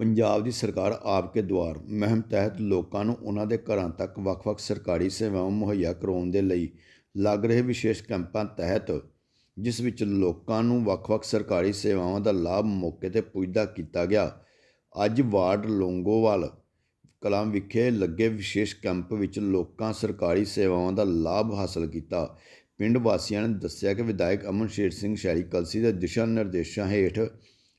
ਪੰਜਾਬ ਦੀ ਸਰਕਾਰ ਆਪ ਕੇ ਦੁਆਰ ਮੁਹਿੰਮ ਤਹਿਤ ਲੋਕਾਂ ਨੂੰ ਉਹਨਾਂ ਦੇ ਘਰਾਂ ਤੱਕ ਵੱਖ-ਵੱਖ ਸਰਕਾਰੀ ਸੇਵਾਵਾਂ ਮੁਹੱਈਆ ਕਰਵਾਉਣ ਦੇ ਲਈ ਲੱਗ ਰਹੇ ਵਿਸ਼ੇਸ਼ ਕੈਂਪਾਂ ਤਹਿਤ, ਜਿਸ ਵਿੱਚ ਲੋਕਾਂ ਨੂੰ ਵੱਖ-ਵੱਖ ਸਰਕਾਰੀ ਸੇਵਾਵਾਂ ਦਾ ਲਾਭ ਮੌਕੇ ਤੇ ਪੁੱਜਦਾ ਕੀਤਾ ਗਿਆ। ਅੱਜ ਵਾਰਡ ਲੌਂਗੋਵਾਲ ਕਲਾਂ ਵਿਖੇ ਲੱਗੇ ਵਿਸ਼ੇਸ਼ ਕੈਂਪ ਵਿੱਚ ਲੋਕਾਂ ਸਰਕਾਰੀ ਸੇਵਾਵਾਂ ਦਾ ਲਾਭ ਹਾਸਲ ਕੀਤਾ। ਪਿੰਡ ਵਾਸੀਆਂ ਨੇ ਦੱਸਿਆ ਕਿ ਵਿਧਾਇਕ ਅਮਨ ਸ਼ੇਰ ਸਿੰਘ ਸ਼ਹਿਰੀ ਕਲਸੀ ਦੇ ਦਿਸ਼ਾ ਨਿਰਦੇਸ਼ਾਂ ਹੇਠ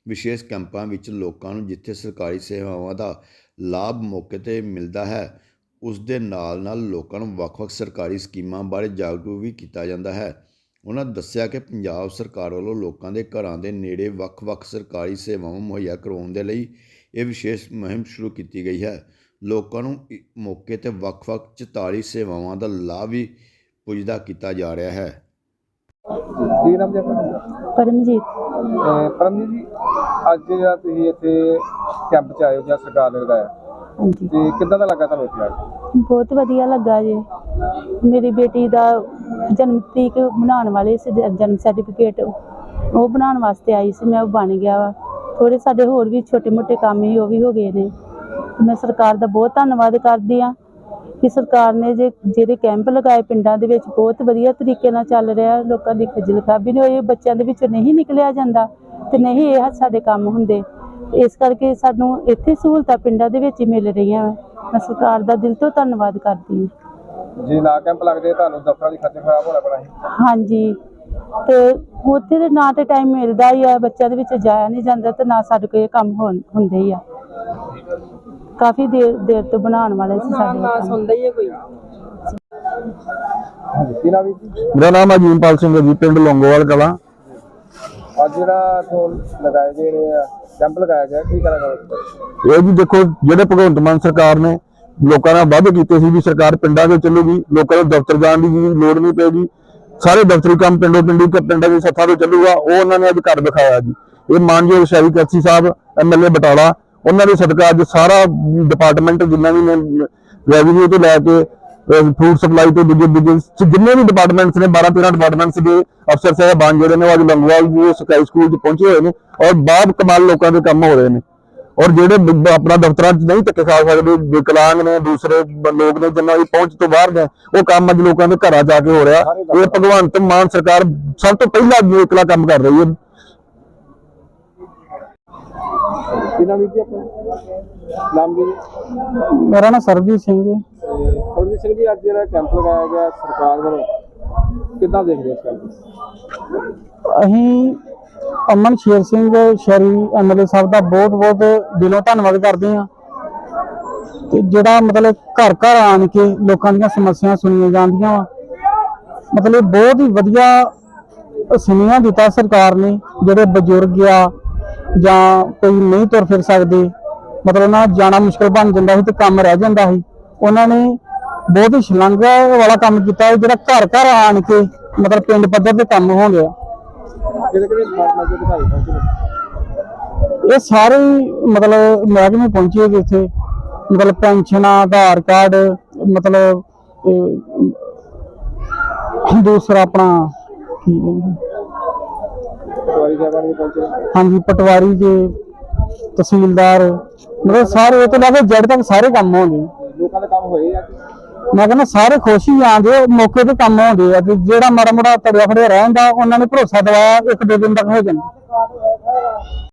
ਵਿਸ਼ੇਸ਼ ਕੈਂਪਾਂ ਵਿੱਚ ਲੋਕਾਂ ਨੂੰ ਜਿੱਥੇ ਸਰਕਾਰੀ ਸੇਵਾਵਾਂ ਦਾ ਲਾਭ ਮੌਕੇ ਤੇ ਮਿਲਦਾ ਹੈ ਉਸ ਦੇ ਨਾਲ ਨਾਲ ਲੋਕਾਂ ਨੂੰ ਵੱਖ-ਵੱਖ ਸਰਕਾਰੀ ਸਕੀਮਾਂ ਬਾਰੇ ਜਾਗਰੂਕ ਵੀ ਕੀਤਾ ਜਾਂਦਾ ਹੈ। ਉਹਨਾਂ ਦੱਸਿਆ ਕਿ ਪੰਜਾਬ ਸਰਕਾਰ ਵੱਲੋਂ ਲੋਕਾਂ ਦੇ ਘਰਾਂ ਦੇ ਨੇੜੇ ਵੱਖ-ਵੱਖ ਸਰਕਾਰੀ ਸੇਵਾਵਾਂ ਮੁਹੱਈਆ ਕਰਵਾਉਣ ਦੇ ਲਈ ਇਹ ਵਿਸ਼ੇਸ਼ ਮੁਹਿੰਮ ਸ਼ੁਰੂ ਕੀਤੀ ਗਈ ਹੈ। ਲੋਕਾਂ ਨੂੰ ਮੌਕੇ ਤੇ ਵੱਖ-ਵੱਖ 44 ਸੇਵਾਵਾਂ ਦਾ ਲਾਭ ਵੀ ਪੁੱਜਦਾ ਕੀਤਾ ਜਾ ਰਿਹਾ ਹੈ। ਕੀ ਨਾਮ ਜੀ ਆਪਣਾ? ਪਰਮਜੀਤ। ਪਰਮਜੀਤ ਜੀ ਅੱਜ ਜਿਹੜਾ ਤੁਸੀਂ ਇੱਥੇ ਕੈਂਪ ਚ ਆਏ ਹੋ ਜਾਂ ਸਰਕਾਰ ਨੇ ਲਗਾਇਆ? ਹਾਂਜੀ। ਤੇ ਕਿੱਦਾਂ ਦਾ ਲੱਗਾ ਤੁਹਾਨੂੰ ਇੱਥੇ ਆ ਕੇ? ਬਹੁਤ ਵਧੀਆ ਲੱਗਾ ਜੀ। ਮੇਰੀ ਬੇਟੀ ਦਾ ਜਨਮ ਤਰੀਕ ਬਣਾਉਣ ਵਾਲੇ ਸੀ ਜ- ਜਨਮ ਸਰਟੀਫਿਕੇਟ ਉਹ ਬਣਾਉਣ ਵਾਸਤੇ ਆਈ ਸੀ ਮੈਂ ਉਹ ਬਣ ਗਿਆ ਵਾ। ਥੋੜੇ ਸਾਡੇ ਹੋਰ ਵੀ ਛੋਟੇ ਮੋਟੇ ਕੰਮ ਸੀ ਉਹ ਵੀ ਹੋ ਗਏ ਨੇ। ਮੈਂ ਸਰਕਾਰ ਦਾ ਬਹੁਤ ਧੰਨਵਾਦ ਕਰਦੀ ਆ ਕਿ ਸਰਕਾਰ ਨੇ ਜੇ ਜਿਹੜੇ ਕੈਂਪ ਲਗਾਏ ਪਿੰਡਾਂ ਦੇ ਵਿੱਚ ਬਹੁਤ ਵਧੀਆ ਤਰੀਕੇ ਨਾਲ ਚੱਲ ਰਿਹਾ। ਲੋਕਾਂ ਦੀ ਖੱਜਲ ਖਰਾਬੀ ਨਹੀਂ ਹੋਈ ਬੱਚਿਆਂ ਦੇ ਵਿੱਚੋਂ ਨਹੀਂ ਨਿਕਲਿਆ ਜਾਂਦਾ। ਤੇ ਨਹੀਂ ਇਹ ਸਾਡੇ ਕੰਮ ਹੁੰਦੇ। ਇਸ ਕਰਕੇ ਸਾਨੂੰ ਇੱਥੇ ਸਹੂਲਤਾਂ ਪਿੰਡਾਂ ਦੇ ਵਿੱਚ ਹੀ ਮਿਲ ਰਹੀਆਂ ਮੈਂ ਸਰਕਾਰ ਦਾ ਦਿਲ ਤੋਂ ਧੰਨਵਾਦ ਕਰਦੀ ਹਾਂ। ਜੇ ਨਾ ਕੈਂਪ ਲੱਗਦੇ ਤੁਹਾਨੂੰ ਦਫ਼ਤਰਾਂ ਦੀ ਖੱਜਲ ਖਰਾਬ ਹੋਣਾ ਪੈਣਾ ਸੀ। ਹਾਂਜੀ। ਤੇ ਉੱਥੇ ਦੇ ਨਾ ਤੇ ਟਾਈਮ ਮਿਲਦਾ ਹੀ ਆ ਬੱਚਿਆਂ ਦੇ ਵਿੱਚ ਜਾਇਆ ਨਹੀਂ ਜਾਂਦਾ ਤੇ ਨਾ ਸਾਡੇ ਕੋਲ ਇਹ ਕੰਮ ਹੁੰਦੇ ਹੀ ਆ। ਕਾਫੀ ਦੇਰ ਦੇਰ ਤੋਂ ਬਣਾਉਣ ਵਾਲੇ ਸੀ ਸਾਡੇ ਇਹ ਕੰਮ। ਹਾਂਜੀ ਕੀ ਨਾਮ ਜੀ? ਮੇਰਾ ਨਾਮ ਅਜੀਮਪਾਲ ਸਿੰਘ ਹੈ ਜੀ ਪਿੰਡ ਲੌਂਗੋਵਾਲ ਕਲਾਂ। ਅੱਜ ਜਿਹੜਾ ਤੋਂ ਲਗਾਏ ਗਏ ਨੇ ਕੈਂਪ ਲਗਾਇਆ ਗਿਆ, ਕੀ ਕਰਾਂਗਾ ਇਹ ਜੀ ਦੇਖੋ, ਜਿਹੜੇ ਭਗਵੰਤ ਮਾਨ ਸਰਕਾਰ ਨੇ ਲੋਕਾਂ ਨਾਲ ਵਾਅਦੇ ਕੀਤੇ ਸੀ ਵੀ ਸਰਕਾਰ ਪਿੰਡਾਂ ਦੇ ਚੱਲੂਗੀ, ਲੋਕਾਂ ਨੂੰ ਦਫ਼ਤਰ ਜਾਣ ਦੀ ਲੋੜ ਨਹੀਂ ਪਏਗੀ। ਸਾਰੇ ਦਫ਼ਤਰੀ ਕੰਮ ਪਿੰਡੋਂ ਪਿੰਡੀ ਪਿੰਡਾਂ ਦੇ ਸੱਥਾਂ ਤੋਂ ਚੱਲੂਗਾ, ਉਹ ਉਹਨਾਂ ਨੇ ਅੱਜ ਕਰ ਦਿਖਾਇਆ ਜੀ। ਇਹ ਮਾਨਯੋਗ ਸ਼ਹਿਰੀ ਕੈਸੀ ਸਾਹਿਬ ਐਮਐਲਏ ਬਟਾਲਾ, ਉਹਨਾਂ ਦੇ ਸਦਕਾ ਅੱਜ ਸਾਰਾ ਡਿਪਾਰਟਮੈਂਟ ਜਿੰਨਾ ਵੀ ਨੇ ਰੈਵਨਿਊ ਤੋਂ ਲੈ ਕੇ ਫੂਡ ਸਪਲਾਈ ਤੋਂ ਦੂਜੇ ਦੂਜੇ ਸ- ਜਿੰਨੇ ਵੀ ਡਿਪਾਰਟਮੈਂਟਸ ਨੇ 12 13 ਡਿਪਾਰਟਮੈਂਟਸ ਦੇ ਅਫਸਰ ਸਾਹਿਬਾਨ ਜਿਹੜੇ ਨੇ ਉਹ ਅੱਜ ਲੰਗਵਾਲ ਜੀ ਸਰਕਾਰੀ ਸਕੂਲ 'ਚ ਪਹੁੰਚੇ ਹੋਏ ਨੇ ਔਰ ਬਾਅਦ ਕਮਾਲ ਲੋਕਾਂ ਦੇ ਕੰਮ ਹੋ ਰਹੇ ਨੇ ਔਰ ਜਿਹੜੇ ਬ- ਬ- ਆਪਣਾ ਦਫ਼ਤਰਾਂ 'ਚ ਨਹੀਂ ਧੱਕੇ ਖਾ ਸਕਦੇ ਵਿਕਲਾਂਗ ਨੇ ਦੂਸਰੇ ਬ- ਲੋਕ ਨੇ ਜਿਨ੍ਹਾਂ ਦੀ ਪਹੁੰਚ ਤੋਂ ਬਾਹਰ ਨੇ ਉਹ ਕੰਮ ਅੱਜ ਲੋਕਾਂ ਦੇ ਘਰਾਂ ਜਾ ਕੇ ਹੋ ਰਿਹਾ ਇਹ ਭਗਵੰਤ ਮਾਨ ਸਰਕਾਰ ਸਭ ਤੋਂ ਪਹਿਲਾਂ ਜੋ ਇਕਲਾ ਕੰਮ ਕਰ ਰਹੀ ਹੈ ਕੀ ਨਾਮ ਜੀ ਆਪਣਾ ਨਾਮ ਕੀ ਜੀ ਮੇਰਾ ਨਾਮ ਸਰਬਜੀਤ ਸਿੰਘ ਜੀ ਪਰਮਜੀਤ ਸਿੰਘ ਜੀ ਅੱਜ ਜਿਹੜਾ ਕੈਂਪ ਲਗਾਇਆ ਗਿਆ ਸਰਕਾਰ ਵੱਲੋਂ। ਕਿੱਦਾਂ ਦੇਖ ਰਹੇ ਇਸ ਕੈਂਪ ਅਸੀਂ ਅਮਨ ਸ਼ੇਰ ਸਿੰਘ ਸ਼ਹਿਰੀ ਐਮਐਲਏ ਸਾਹਿਬ ਦਾ ਬਹੁਤ ਬਹੁਤ ਦਿਲੋਂ ਧੰਨਵਾਦ ਕਰਦੇ ਹਾਂ। ਤੇ ਜਿਹੜਾ ਮਤਲਬ ਘਰ ਘਰ ਆਣ ਕੇ ਲੋਕਾਂ ਦੀਆਂ ਸਮੱਸਿਆਵਾਂ ਸੁਣੀਆਂ ਜਾਂਦੀਆਂ ਵਾ, ਮਤਲਬ ਬਹੁਤ ਹੀ ਵਧੀਆ ਸੁਨੇਹਾ ਦਿੱਤਾ ਸਰਕਾਰ ਨੇ, ਜਿਹੜੇ ਬਜ਼ੁਰਗ ਆ ਜਾਂ ਕੋਈ ਨਹੀਂ ਤੁਰ ਫਿਰ ਸਕਦੇ। ਮਤਲਬ ਉਹਨਾਂ ਜਾਣਾ ਮੁਸ਼ਕਲ ਬਣ ਜਾਂਦਾ ਸੀ ਤੇ ਕੰਮ ਰਹਿ ਜਾਂਦਾ ਸੀ। ਉਹਨਾਂ ਨੇ ਬਹੁਤ ਹੀ ਸ਼ਲਾਘਾ ਵਾਲਾ ਕੰਮ ਕੀਤਾ ਹੈ ਜਿਹੜਾ ਘਰ ਘਰ ਆਣ ਕੇ ਮਤਲਬ ਪਿੰਡ ਪੱਧਰ ਤੇ ਕੰਮ ਹੋ ਗਿਆ ਇਹ ਸਾਰੇ ਹੀ ਮਤਲਬ ਮਹਿਕਮੇ ਪਹੁੰਚੇ ਗਏ ਇੱਥੇ। ਮਤਲਬ ਪੈਨਸ਼ਨਾਂ ਆਧਾਰ ਕਾਰਡ ਮਤਲਬ ਦੂਸਰਾ ਆਪਣਾ ਕੀ ਹਾਂਜੀ ਪਟਵਾਰੀ ਦੇ ਤਹਿਸੀਲਦਾਰ ਮਤਲਬ ਸਾਰੇ ਇਹ ਤੋਂ ਲੈ ਕੇ ਜੜ ਤੱਕ ਸਾਰੇ ਕੰਮ ਹੋਣਗੇ। ਲੋਕਾਂ ਦੇ ਕੰਮ ਹੋਏ ਆ? ਮੈਂ ਕਹਿੰਦਾ ਸਾਰੇ ਖੁਸ਼ ਹੀ ਆਂਦੇ ਮੌਕੇ ਤੇ ਕੰਮ ਹੁੰਦੇ ਆ ਤੇ ਜਿਹੜਾ ਮਾੜਾ ਮੋੜਾ ਤੜਿਆ ਫੜਿਆ ਰਹਿੰਦਾ ਉਹਨਾਂ ਨੇ ਭਰੋਸਾ ਦਵਾਇਆ ਇੱਕ ਦੋ ਦਿਨ ਤੱਕ ਹੋ ਜਾਣਾ।